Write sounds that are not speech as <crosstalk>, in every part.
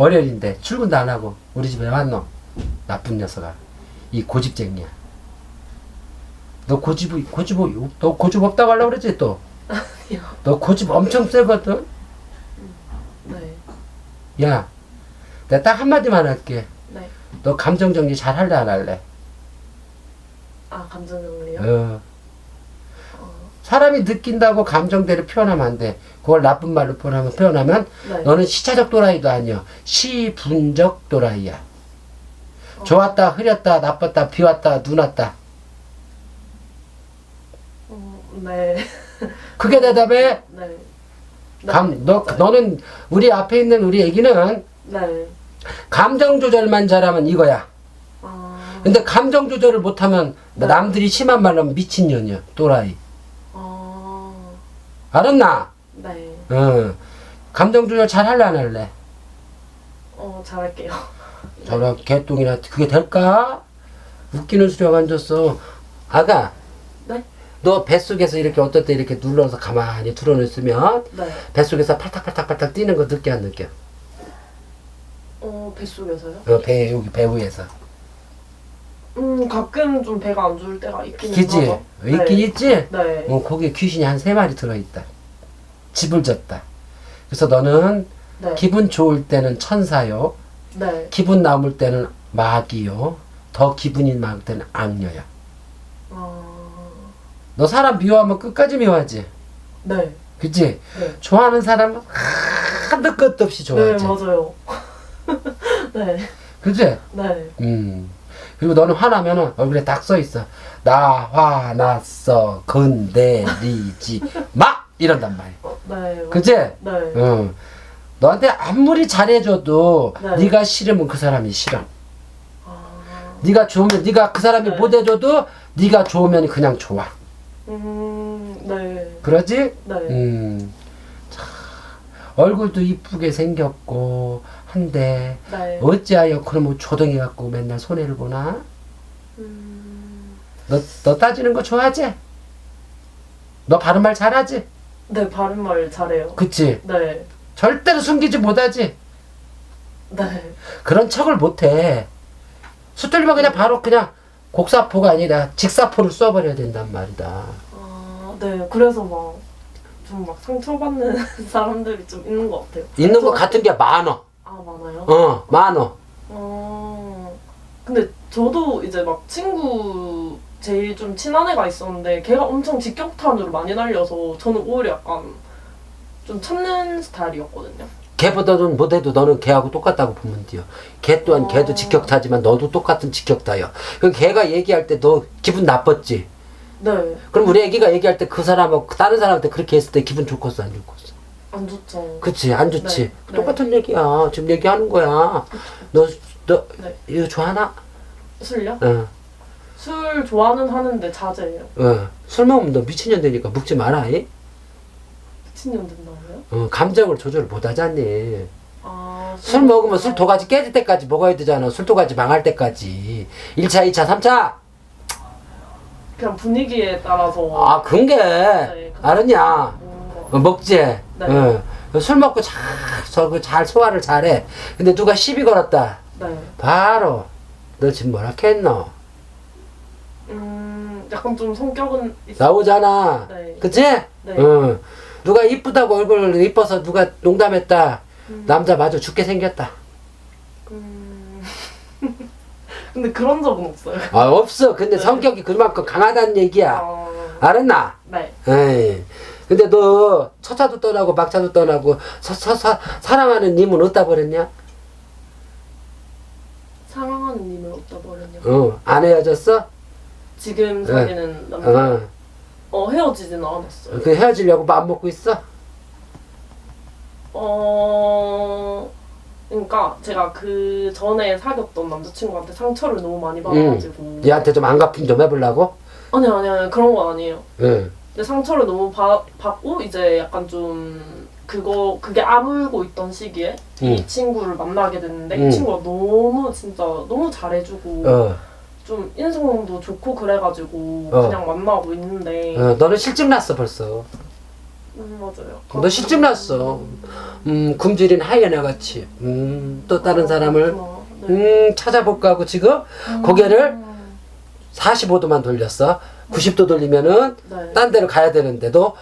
월요일인데 출근도 안 하고 우리 집에 왔노. 나쁜 녀석아. 이 고집쟁이야. 너 고집 고집 너 고집 없다고 하려고 그랬지 또. 아니요. 너 고집 엄청 세거든. 네. 야, 내가 딱 한마디만 할게. 네. 너 감정 정리 잘 할래 안 할래? 아 감정 정리요? 어. 어, 사람이 느낀다고 감정대로 표현하면 안 돼. 그걸 나쁜 말로 표현하면 표현하면 네. 너는 시차적 또라이도 아니야. 시분적 또라이야. 어. 좋았다, 흐렸다, 나빴다, 비왔다, 눈 왔다. 어, 네. <laughs> 그게 대답해. 네. 감, 너, 맞아요. 너는 우리 앞에 있는 우리 애기는 네. 감정 조절만 잘하면 이거야. 아. 근데 감정 조절을 못하면 네. 남들이 심한 말로 하면 미친년이야. 또라이. 아. 알았나? 네. 어. 감정 조절 잘 할래 안 할래? 어 잘할게요. <laughs> 저런 개똥이나 그게 될까? 웃기는 수려가 앉았어. 아가, 네. 너 뱃속에서 이렇게 어떨 때 이렇게 눌러서 가만히 들어놓으면 네. 뱃속에서 팔딱팔딱팔딱 뛰는 거 느껴 안 느껴? 어 뱃속에서요? 어, 배 여기 배 위에서. 음 가끔 좀 배가 안 좋을 때가 있긴 그지? 하죠. 있긴 네. 있지? 네. 어, 거기에 귀신이 한 세 마리 들어있다. 집을 졌다. 그래서 너는 네. 기분 좋을 때는 천사요. 네. 기분 나쁠 때는 마귀요. 더 기분이 나쁠 때는 악녀야. 어. 너 사람 미워하면 끝까지 미워하지. 네. 그치? 네. 좋아하는 사람은 한도 끝도 없이 네 좋아하지. 맞아요. <laughs> 네. 그치? 네. 음. 그리고 너는 화나면은 얼굴에 딱 써 있어. 나 화났어. 건드리지 마! 이런단 말이야. 어, 네. 그치? 네. 응. 너한테 아무리 잘해줘도 네. 네. 가 싫으면 그 사람이 싫어. 아. 네가 좋으면 네가 그 사람이 네. 못 해줘도 네가 좋으면 그냥 좋아. 음. 네. 그러지? 네. 음. 참, 얼굴도 이쁘게 생겼고 한데 네. 어찌하여 그놈의 조덩이 갖고 맨날 손해를 보나? 음. 너, 너 따지는 거 좋아하지? 너 바른 말 잘하지? 네 바른 말 잘해요. 그치? 네. 절대로 숨기지 못하지? 네. 그런 척을 못해. 수틀리면 그냥 바로 그냥 곡사포가 아니라 직사포를 써버려야 된단 말이다. 아, 네. 그래서 막 좀 막 상처받는 <laughs> 사람들이 좀 있는 것 같아요. 있는 것 저- 같은 게 많어. 아 많아요. 어, 많어. 어. 근데 저도 이제 막 친구 제일 좀 친한 애가 있었는데 걔가 엄청 직격탄으로 많이 날려서 저는 오히려 약간 좀 참는 스타일이었거든요. 걔보다는 못해도 너는 걔하고 똑같다고 보면 돼요. 걔 또한 어. 걔도 직격타지만 너도 똑같은 직격타야. 그 걔가 얘기할 때 너 기분 나빴지? 네. 그럼 우리 애기가 얘기할 때 그 사람하고 다른 사람한테 그렇게 했을 때 기분 좋겠어 안 좋겠어? 안 좋죠. 그치 안 좋지? 네, 네. 똑같은 얘기야. 지금 얘기하는 거야. <laughs> 너, 너 네. 이거 좋아하나? 술요? 어, 술 좋아는 하는데 자제해요. 어. 술 먹으면 너 미친년 되니까 먹지 마라. 이? 미친년 된다고요? 어, 감정을 조절 못 하잖니. 아, 술 먹으면 술 도가지 깨질 때까지 먹어야 되잖아. 술 도가지 망할 때까지. 1차, 2차, 3차. 그냥 분위기에 따라서 아, 그런 게 네, 알았냐? 어, 먹지. 네. 어. 술 먹고 잘, 저거 잘 소화를 잘해. 근데 누가 시비 걸었다. 네. 바로 너 지금 뭐라 했노? 음, 약간 좀 성격은 있... 나오잖아. 네. 그치? 네. 응. 누가 이쁘다고 얼굴 이뻐서 누가 농담했다. 음. 남자 마저 죽게 생겼다. 음... <laughs> 근데 그런 적은 없어요. 아, 없어. 근데 네. 성격이 그만큼 강하다는 얘기야. 아, 알았나? 네. 에이. 근데 너 첫차도 떠나고 막차도 떠나고 서, 서, 서, 사랑하는 님은 어디다 버렸냐? 사랑하는 님을 어디다 버렸냐? 어, 안 헤어졌어? 지금 사귀는 남자 어. 어 헤어지지는 않았어요. 그 헤어지려고 맘 먹고 있어? 어 그러니까 제가 그 전에 사귀었던 남자친구한테 상처를 너무 많이 받아가지고 얘한테 좀 안 갚음 좀 해보려고? 아니 아니 아니 그런 건 아니에요. 응. 근데 상처를 너무 바, 받고 이제 약간 좀 그거 그게 아물고 있던 시기에 이 응. 친구를 만나게 됐는데 응. 이 친구가 너무 진짜 너무 잘해주고 어. 좀 인성도 좋고 그래가지고 어. 그냥 만나고 있는데 어. 너는 실증 났어 벌써. 음, 맞아요. 너 실증 났어. 음, 굶주린 하이에나 같이. 음, 또 다른 사람을 그렇구나. 네. 음, 찾아볼까 하고 지금 고개를 45도만 돌렸어. 90도 돌리면은 네. 딴 데로 가야 되는데도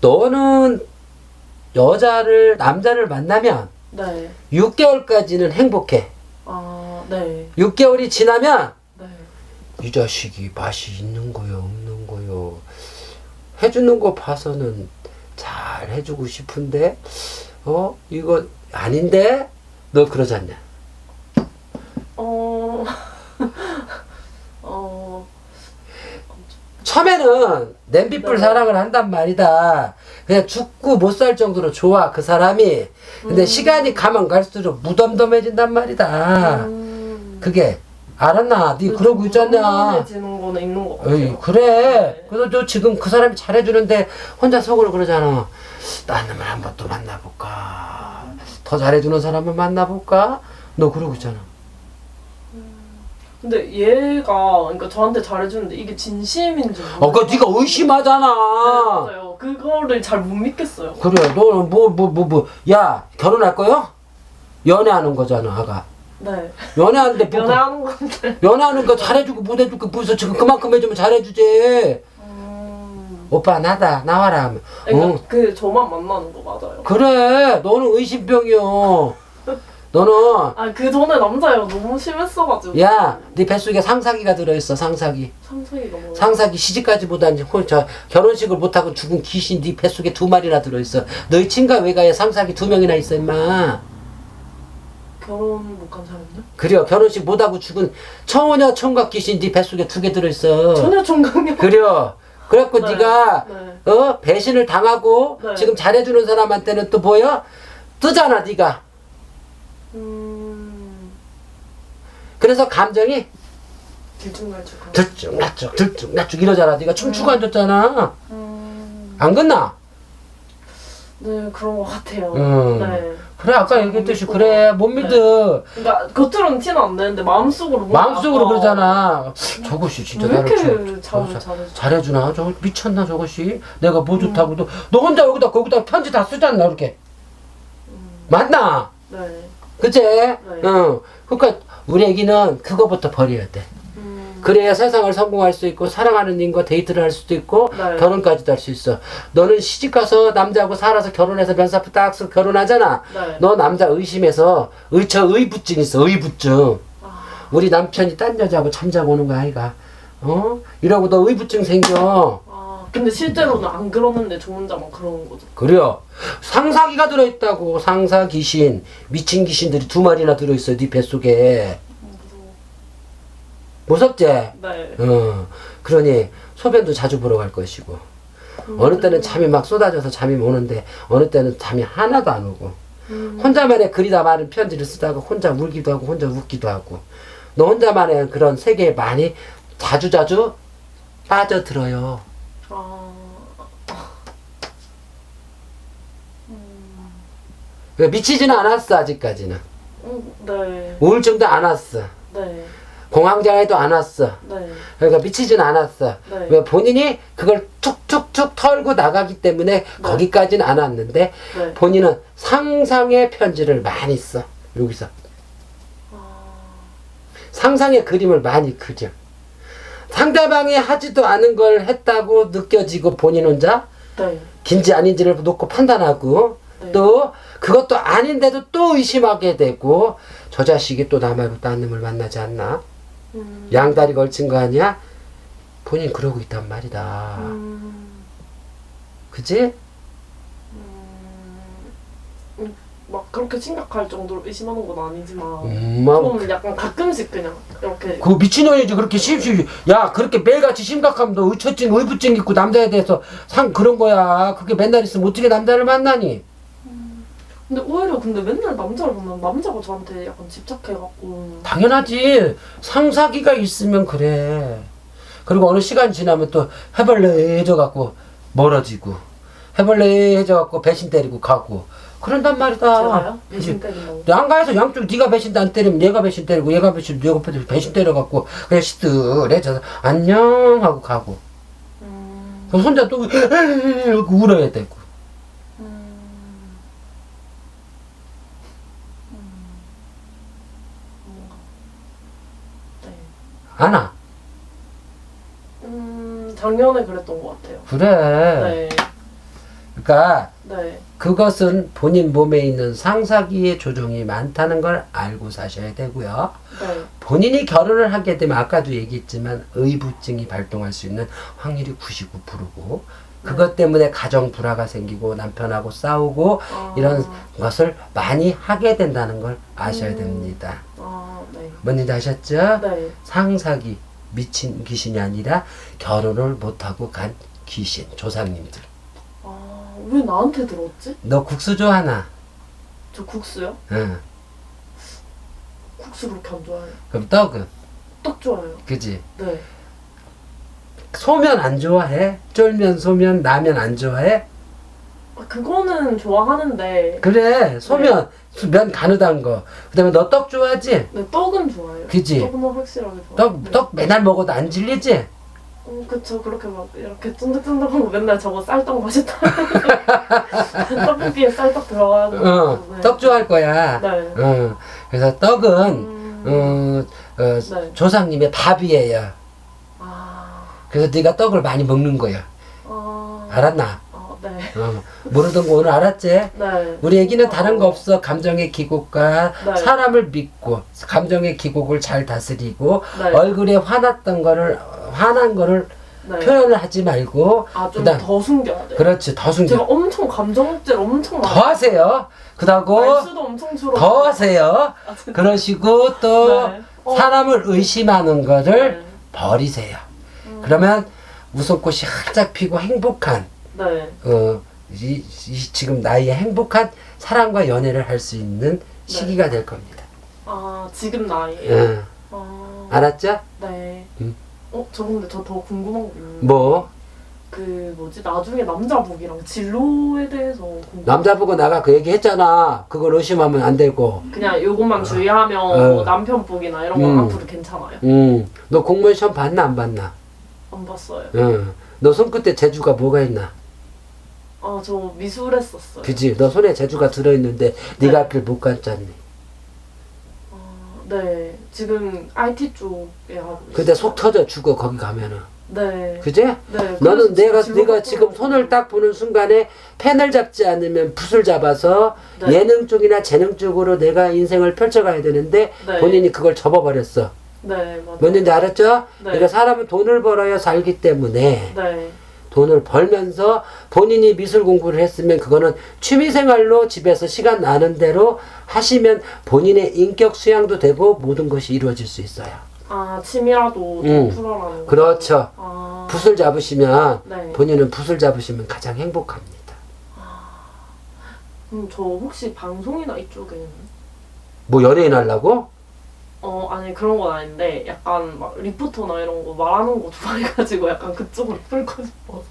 너는 여자를 남자를 만나면 네. 6개월까지는 행복해. 아, 네. 6개월이 지나면 네. 이 자식이 맛이 있는 거요, 없는 거요. 해주는 거 봐서는 잘 해주고 싶은데, 어, 이거 아닌데? 너 그러지 않냐? 어. 어. <laughs> 처음에는 냄비불 네. 사랑을 한단 말이다. 그냥 죽고 못 살 정도로 좋아, 그 사람이. 근데 음. 시간이 가면 갈수록 무덤덤해진단 말이다. 음. 그게, 알았나? 네 그러고 있잖냐. 지는 거는 있는 것 같아요. 에이, 그래. 네. 그래서 저 지금 그 사람이 잘해주는데 혼자 속으로 그러잖아. 딴 놈을 한번 또 만나볼까. 더 잘해주는 사람을 만나볼까? 너 그러고 있잖아. 근데 얘가 그러니까 저한테 잘해주는데 이게 진심인지 어, 그 네가 의심하잖아. 네, 맞아요. 그거를 잘 못 믿겠어요. 그래, 너는 뭐, 뭐, 뭐, 뭐. 야, 결혼할 거요? 연애하는 거잖아, 아가. 네. 연애하는데 뭐, 연애하는 건데. 연애하는 거 잘해주고 못 해주고 무슨 지금 그만큼 해주면 잘해주지. 음. 오빠 나다 나와라 하면. 그러니까 어, 그 저만 만나는 거 맞아요. 그래, 너는 의심병이요. 너는 아 그 전에 남자애가 너무 심했어가지고. 야, 네 뱃속에 상사기가 들어있어, 상사기. 상상이 너무. 상사기 시집까지 보다니, 혼, 저, 결혼식을 못하고 죽은 귀신 네 뱃속에 두 마리나 들어있어. 너희 친가 외가에 상사기 두 명이나 있어, 임마. 결혼 못 간 사람요? 그래요, 결혼식 못하고 죽은 청혼녀 청각 귀신 네 뱃속에 두 개 들어있어. 전혀 총각력. 그래요. 그래갖고 네. 네가 네. 어 배신을 당하고 네. 지금 잘해주는 사람한테는 또 뭐야? 뜨잖아, 네가. 음. 그래서 감정이 들쭉날쭉. 들쭉날쭉, 들쭉날쭉 이러잖아. 네가 춤추고 앉았잖아. 음. 안 끝나? 네 그런 것 같아요. 음. 네. 그래 아까 얘기했듯이 그래 못 믿어 그러니까 겉으로는 티는 안 내는데 마음속으로 마음속으로 아까 그러잖아 저것이 진짜 왜 나를 이렇게 저- 잘 저- 잘해줘? 잘해주나 저 미쳤나 저것이 내가 뭐 좋다고 너, 너 혼자 여기다 거기다 편지 다 쓰잖아 이렇게 맞나 네. 그치? 응. 그러니까 우리 애기는 그거부터 버려야 돼. 음. 그래야 세상을 성공할 수 있고 사랑하는 님과 데이트를 할 수도 있고 네. 결혼까지도 할 수 있어. 너는 시집 가서 남자하고 살아서 결혼해서 면사표 딱 쓰고 결혼하잖아. 네. 너 남자 의심해서 의처 의부증 있어 의부증. 아, 우리 남편이 딴 여자하고 잠자고 오는 거 아이가. 어? 이러고 너 의부증 생겨. 아, 근데 실제로는 안 그러는데 저 혼자만 그러는 거죠. 그래요 상사기가 들어있다고 상사 귀신 미친 귀신들이 두 마리나 들어있어 네 뱃속에 무섭지 네. 어 그러니 소변도 자주 보러 갈 것이고 어느 때는 잠이 막 쏟아져서 잠이 오는데 어느 때는 잠이 하나도 안 오고 음. 혼자만의 그리다 많은 편지를 쓰다가 혼자 울기도 하고 혼자 웃기도 하고 너 혼자만의 그런 세계에 많이 자주자주 빠져들어요. 아, 그 미치지는 않았어 아직까지는. 음, 네. 우울증도 안 왔어. 네. 공황장애도 안 왔어. 네. 그러니까 미치지는 않았어. 네. 왜 본인이 그걸 툭툭툭 털고 나가기 때문에 거기까지는 안 왔는데 네. 본인은 상상의 편지를 많이 써. 여기서 아, 상상의 그림을 많이 그려. 상대방이 하지도 않은 걸 했다고 느껴지고 본인 혼자 네. 긴지 아닌지를 놓고 판단하고 네. 또 그것도 아닌데도 또 의심하게 되고 저 자식이 또나 말고 딴 놈을 만나지 않나? 음. 양다리 걸친 거 아니야? 본인 그러고 있단 말이다. 음. 그지? 음, 막 그렇게 심각할 정도로 의심하는 건 아니지만 엄마 좀 약간 가끔씩 그냥 이렇게 그 미친년이지 그렇게 심심 야 그렇게 매일같이 심각하면 너 의처증 의부증 있고 남자에 대해서 상 그런 거야. 그게 맨날 있으면 어떻게 남자를 만나니? 근데 오히려 근데 맨날 남자를 보면 남자가 저한테 약간 집착해갖고. 당연하지. 상사기가 있으면 그래. 그리고 어느 시간 지나면 또 해벌레해져 갖고 멀어지고 해벌레해져 갖고 배신 때리고 가고 그런단 말이다. 음. 배신 안가에서 양쪽 네가 배신 안 때리면 얘가 배신 때리고 얘가 배신 얘가 배신, 배신 때려갖고 그냥 시들해져서 안녕 하고 가고. 음. 그 혼자 또 울어야 되고. 안 와. 음, 작년에 그랬던 것 같아요. 그래. 네. 그러니까. 네. 그것은 본인 몸에 있는 상사기의 조종이 많다는 걸 알고 사셔야 되고요. 네, 본인이 결혼을 하게 되면 아까도 얘기했지만 의부증이 발동할 수 있는 확률이 99%고 그것 때문에 가정 불화가 생기고 남편하고 싸우고 아, 이런 것을 많이 하게 된다는 걸 아셔야 음. 됩니다. 아, 네, 뭔지 아셨죠? 네, 상사기 미친 귀신이 아니라 결혼을 못하고 간 귀신 조상님들. 아, 왜 나한테 들었지? 너 국수 좋아하나? 저 국수요? 응. 국수 그렇게 안 좋아해요. 그럼 떡은 떡 좋아해요. 그지? 네, 소면 안 좋아해? 쫄면, 소면, 라면 안 좋아해? 아, 그거는 좋아하는데, 그래 소면 면 가느다란 거. 그 다음에 너 떡 좋아하지? 네, 떡은 좋아해요. 그지? 떡은 확실하게 좋아해요. 떡 네. 떡 맨날 먹어도 안 질리지? 어, 그쵸. 그렇게 막 이렇게 쫀득쫀득한 거 맨날 저거 쌀떡 맛있다. <laughs> 떡볶이에 쌀떡 들어가야 돼. 어, 떡 좋아할 거야. 네. 어, 그래서 떡은 음, 어, 어, 네. 조상님의 밥이에요. 아, 그래서 네가 떡을 많이 먹는 거야. 아, 알았나? 아, 네. 어, 모르던 거 오늘 알았지? 네. 우리 애기는 다른 거 없어. 감정의 기복과 네. 사람을 믿고 감정의 기복을 잘 다스리고 네. 얼굴에 화났던 거를 화난 거를 네. 표현을 하지 말고 아, 좀 그다음- 더 숨겨야 돼. 그렇지 더 숨겨 제가 엄청 감정 억제를 엄청 더 하세요. 그러고 말수도 엄청 줄어. 더 하세요. 아, 진짜. 그러시고 또 네. 어, 사람을 의심하는 거를 네. 버리세요. 음, 그러면 웃음꽃이 활짝 피고 행복한 네. 어, 이, 이 지금 나이에 행복한 사랑과 연애를 할 수 있는 시기가 될 겁니다. 아, 지금 나이. 응. 아, 알았죠? 네. 음. 어, 저 근데 저 더 궁금한 게 있는데. 뭐 그 뭐지 나중에 남자복이랑 진로에 대해서 궁금. 남자 보고 나가 그 얘기 했잖아. 그걸 의심하면 안 되고. 그냥 요것만 주의하면 어. 뭐 남편복이나 이런 거 음. 앞으로 괜찮아요. 음, 너 공무원 시험 봤나 안 봤나? 안 봤어요. 응. 너 손끝에 재주가 뭐가 있나? 아저 미술 했었어요. 그지? 너 손에 재주가 들어있는데 네가 앞길 못 갔잖니. 아, 네 지금 IT 쪽에 하고 있어요. 근데 속 터져 죽어 거기 가면은. 네. 그지? 네. 너는 그래서 내가 네가 바꾸려고. 지금 손을 딱 보는 순간에 펜을 잡지 않으면 붓을 잡아서 네. 예능 쪽이나 재능 쪽으로 내가 인생을 펼쳐가야 되는데 네. 본인이 그걸 접어버렸어. 네 맞아요. 뭔지 알았죠? 네. 그러니까 사람은 돈을 벌어야 살기 때문에 네. 돈을 벌면서 본인이 미술 공부를 했으면 그거는 취미생활로 집에서 시간 나는 대로 하시면 본인의 인격 수양도 되고 모든 것이 이루어질 수 있어요. 아 취미라도 좀 음. 풀어라는 거. 그렇죠. 아. 붓을 잡으시면 네. 본인은 붓을 잡으시면 가장 행복합니다. 음, 저 혹시 방송이나 이쪽에는 뭐 연예인 하려고? 어 아니 그런 건 아닌데 약간 막 리포터나 이런 거 말하는 거 좋아해가지고 <laughs> 약간 그쪽으로 풀고 싶어.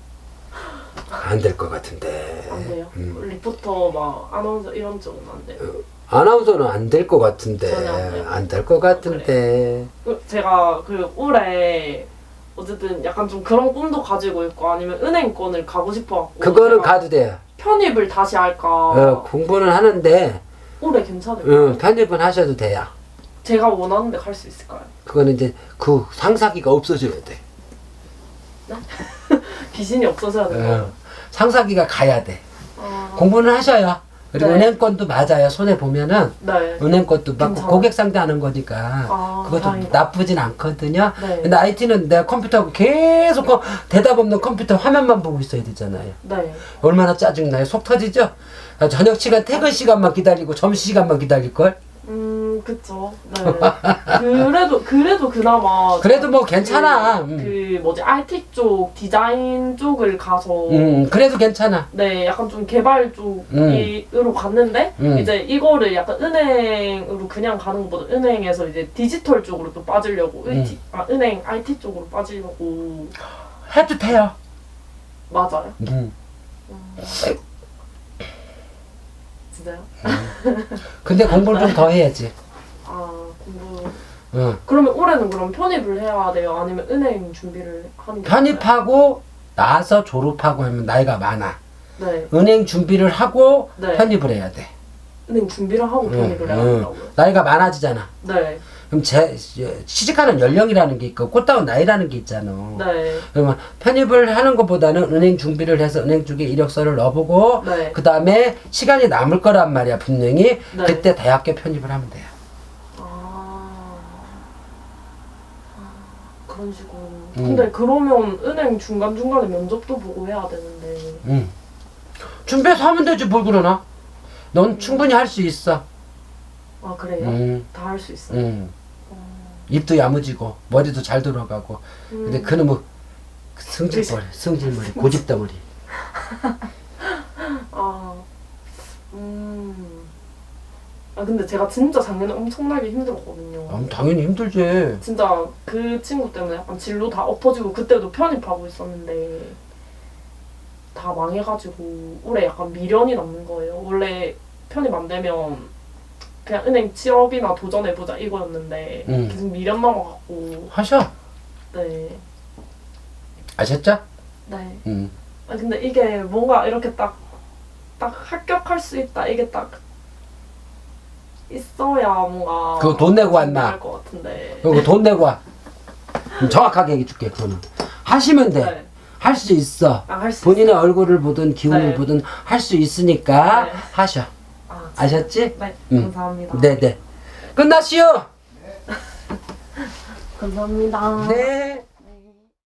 안 될 것 같은데. 안 돼요. 음. 리포터 막 아나운서 이런 쪽은 안 돼요. 아나운서는 안 될 것 같은데. 전혀 안 돼요. 안 될 것 같은데. 그 제가 그 올해 어쨌든 약간 좀 그런 꿈도 가지고 있고 아니면 은행권을 가고 싶어갖고 그거는 제가 가도 돼요. 편입을 다시 할까 어, 공부는 하는데 올해 괜찮을까? 응, 편입은 하셔도 돼요. 제가 원하는 데 갈 수 있을까요? 그거는 이제 그 상사기가 없어져야 돼. <laughs> 귀신이 없어져야 되나? 어, 상사기가 가야 돼. 아, 공부는 하셔요. 그리고 네. 은행권도 맞아요. 손에 보면은 네. 은행권도 막 괜찮아. 고객 상대하는 거니까 아, 그것도 다행이다. 나쁘진 않거든요. 네. 근데 IT는 내가 컴퓨터하고 계속 그 대답 없는 컴퓨터 화면만 보고 있어야 되잖아요. 네. 얼마나 짜증 나요? 속 터지죠? 아, 저녁 시간, 퇴근 시간만 기다리고 점심 시간만 기다릴 걸? 음, 그쵸. 네. 그래도, 그래도 그나마. 그래도 뭐 괜찮아. 그, 음. 그 뭐지, IT 쪽, 디자인 쪽을 가서. 음, 그래도 괜찮아. 네, 약간 좀 개발 쪽으로 갔는데, 음. 이제 이거를 약간 은행으로 그냥 가는 것보다 은행에서 이제 디지털 쪽으로 또 빠지려고, 음. 은- 아, 은행 IT 쪽으로 빠지려고. 해도 돼요. 맞아요. 음. 진짜요? 근데 공부를 좀 더 해야지. 아, 공부. 응. 그러면 올해는 그럼 편입을 해야 돼요? 아니면 은행 준비를 하는 게 편입하고 나서 졸업하고 하면 나이가 많아. 네. 은행 준비를 하고 네. 편입을 해야 돼. 은행 준비를 하고 편입을 해야 응, 응. 된다고요? 나이가 많아지잖아. 네. 그럼 제 취직하는 연령이라는 게 있고 꽃다운 나이라는 게 있잖아. 네. 그러면 편입을 하는 것보다는 은행 준비를 해서 은행 쪽에 이력서를 넣어보고 네. 그 다음에 시간이 남을 거란 말이야 분명히 네. 그때 대학교 편입을 하면 돼요. 아. 아, 그런 식으로. 음. 근데 그러면 은행 중간 중간에 면접도 보고 해야 되는데. 응. 준비해서 하면 되지 뭘 그러나? 넌 충분히 할 수 있어. 아, 그래요? 응. 다할 수 있어요? 응. 입도 야무지고 머리도 잘 돌아가고 음. 근데 그는 뭐 승질머리 승질머리 고집덩어리 아, 음. 아, 근데 제가 진짜 작년에 엄청나게 힘들었거든요. 아, 당연히 힘들지 진짜 그 친구 때문에 약간 진로 다 엎어지고 그때도 편입하고 있었는데 다 망해가지고 올해 약간 미련이 남는 거예요. 원래 편입 안 되면 그냥 은행 취업이나 도전해보자 이거였는데 음. 계속 미련 남아갖고 하셔 네. 아셨죠? 네. 응. 아 근데 이게 뭔가 이렇게 딱, 딱 합격할 수 있다 이게 딱 있어야 뭔가 그거 돈 내고 왔나? 할것 같은데 그리고 돈 내고 와 그럼 정확하게 얘기해 줄게 그거는 하시면 돼 네. 할 수 있어. 아, 할수 본인의 얼굴을 보든 기운을 네. 보든 할 수 있으니까 네. 하셔. 아, 아셨지? 네 음. 감사합니다. 네네. 끝났시오 감사합니다. 네 <laughs>